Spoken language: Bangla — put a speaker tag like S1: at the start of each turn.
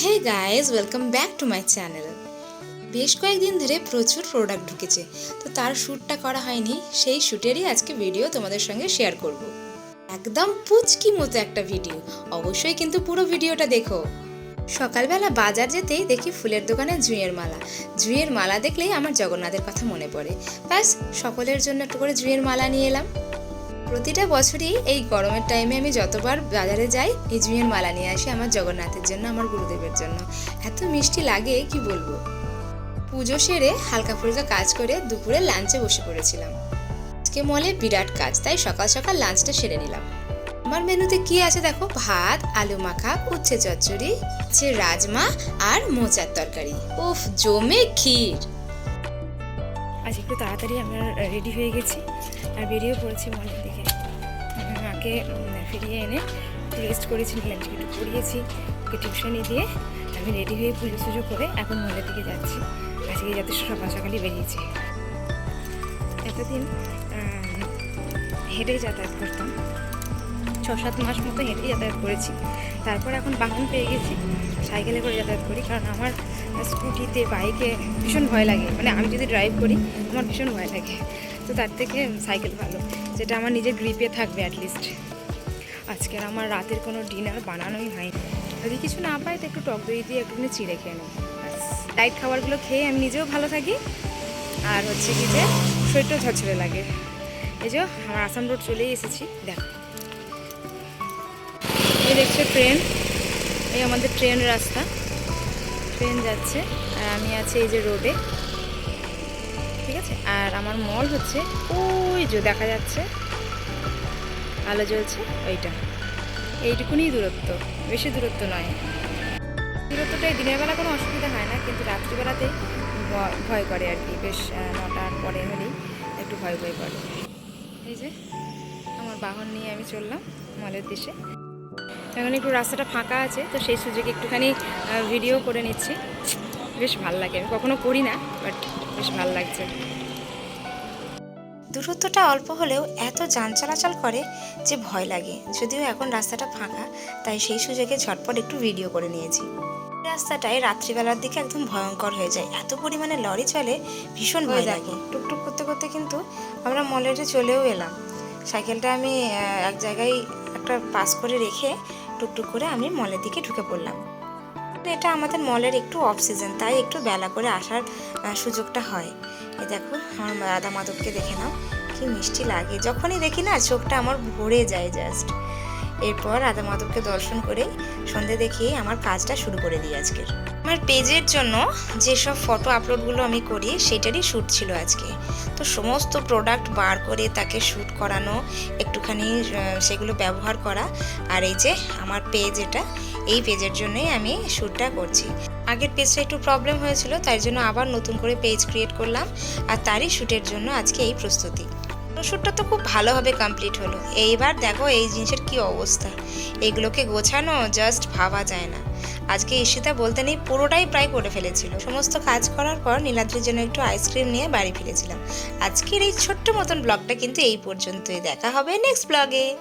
S1: Hey guys welcome back to my channel বেশ কয়েকদিন ধরে প্রচুর প্রোডাক্ট ঢুকেছে। তো তার শ্যুটটা করা হয়নি, সেই শ্যুটেরই আজকে ভিডিও তোমাদের সঙ্গে শেয়ার করব। একদম পুচকি মতো একটা ভিডিও অবশ্যই কিন্তু পুরো ভিডিওটা দেখো। সকালবেলা বাজার যেতেই দেখি ফুলের দোকানে জুঁয়ের মালা। জুঁয়ের মালা দেখলেই আমার জগন্নাথের কথা মনে পড়ে। ব্যাস, সকলের জন্য একটু করে জুঁয়ের মালা নিয়ে এলাম। প্রতিটা বছরই এই গরমের টাইমে আমি যতবার বাজারে যাই, এই জুঁয়ের মালা নিয়ে আসি আমার জগন্নাথের জন্য, আমার গুরুদেবের জন্য। এত মিষ্টি লাগে, কি বলব? পুজো সেরে হালকা ফুলকা কাজ করে দুপুরে লাঞ্চে বসে পড়েছিলাম। আজকে মলে বিরাট কাজ, তাই সকাল সকাল লাঞ্চটা সেরে নিলাম। আমার মেনুতে কি আছে দেখো? ভাত, আলু মাখা, উচ্ছে চচ্চড়ি আছে রাজমা আর মোচার তরকারি। উফ, জমে ক্ষীর!
S2: আজ একটু তাড়াতাড়ি আমরা রেডি হয়ে গেছি আর বেরিয়ে পড়েছি মলের দিকে। মাকে ফিরিয়ে এনে রেস্ট করেছি লাঞ্চকে একটু পড়িয়েছি ওকে টিউশনে দিয়ে আমি রেডি হয়ে পুজো সুজো করে এখন মলের দিকে যাচ্ছি। আজকে যথেষ্ট সকাল সকালই বেরিয়েছি। এতদিন হেঁটে যাতায়াত করতাম। ছ সাত মাস মতো হেঁটে যাতায়াত করেছি। তারপর এখন বাহন পেয়ে গেছি। সাইকেলে করে যাতায়াত করি, কারণ আমার স্কুটিতে, বাইকে ভীষণ ভয় লাগে। মানে আমি যদি ড্রাইভ করি, আমার ভীষণ ভয় লাগে। তো তার থেকে সাইকেল ভালো, যেটা আমার নিজের গ্রিপে থাকবে অ্যাটলিস্ট আজকের আমার রাতের কোনো ডিনার বানানোই হয়নি। যদি কিছু না পাই, তো একটু টক দই দিয়ে একটুখানি চিড়ে খেয়ে নেব। লাইট খাবারগুলো খেয়ে আমি নিজেও ভালো থাকি। আর হচ্ছে কি যে শরীরটাও ঝরঝরে লাগে। এই যে আমার আসাম রোড চলেই এসেছি, দেখো। এই দেখছ ট্রেন। এই আমাদের ট্রেন রাস্তা। ট্রেন যাচ্ছে। আর আমি আছি এই যে রোডে। ঠিক আছে? আর আমার মল হচ্ছে ওই যে দেখা যাচ্ছে। আলো জ্বলছে ওইটা। এইটুকুনি দূরত্ব। বেশি দূরত্ব নয়। দূরত্বটাই দিনের বেলা কোনো অসুবিধা হয় না, কিন্তু রাত্রিবেলাতে ভয় করে আর কি। বেশ নটার পরে হলেই একটু ভয় ভয় করে। এই যে আমার বাহন নিয়ে আমি চললাম মলের দেশে। এখন একটু রাস্তাটা ফাঁকা আছে তো সেই সুযোগে একটুখানি ভিডিও করে নিচ্ছি। বেশ ভালো লাগে আমি কখনো করি না বাট বেশ ভালো লাগছে।
S1: দূরত্বটা অল্প হলেও এত যান চলাচল করে যে ভয় লাগে। যদিও এখন রাস্তাটা ফাঁকা তাই সেই সুযোগে ঝটপট একটু ভিডিও করে নিয়েছি। রাস্তাটায় রাত্রিবেলার দিকে একদম ভয়ঙ্কর হয়ে যায়। এত পরিমাণে লরি চলে ভীষণ ভয় লাগে। টুকটুক করতে করতে কিন্তু আমরা মলেটে চলেও এলাম। সাইকেলটা আমি এক জায়গায় একটা পাস করে রেখে টুকটুক করে আমি মলের দিকে ঢুকে পড়লাম। এটা আমাদের মলের একটু অফ সিজন তাই একটু বেলা করে আসার সুযোগটা হয়। এ দেখো, আমার দাদা মাধবকে দেখে নাও, কি মিষ্টি লাগে। যখনই দেখি না, চোখটা আমার ভরে যায় জাস্ট এরপর রাধা মাধবকে দর্শন করে সন্ধে দেখেই আমার কাজটা শুরু করে দিই আজকের। আমার পেজের জন্য যেসব ফটো আপলোডগুলো আমি করি, সেটারই শ্যুট ছিল আজকে। তো সমস্ত প্রোডাক্ট বার করে তাকে শ্যুট করানো, একটুখানি সেগুলো ব্যবহার করা, আর এই যে আমার পেজ এটা, এই পেজের জন্যই আমি শ্যুটটা করছি। আগের পেজটা একটু প্রবলেম হয়েছিল, তাই জন্য আবার নতুন করে পেজ ক্রিয়েট করলাম, আর তারই শ্যুটের জন্য আজকে এই প্রস্তুতি। শ্যুটটা তো খুব ভালোভাবে কমপ্লিট হলো। এইবার দেখো এই জিনিসের কি অবস্থা। এগুলোকে গোছানো জাস্ট ভাবা যায় না। আজকে ঈশিতা বলতে নেই, পুরোটাই প্রায় করে ফেলেছিল। সমস্ত কাজ করার পর নীলাদ্রির জন্য একটু আইসক্রিম নিয়ে বাড়ি ফিরেছিলাম। আজকের এই ছোট্ট মতন ব্লগটা কিন্তু এই পর্যন্তই। দেখা হবে নেক্সট ব্লগে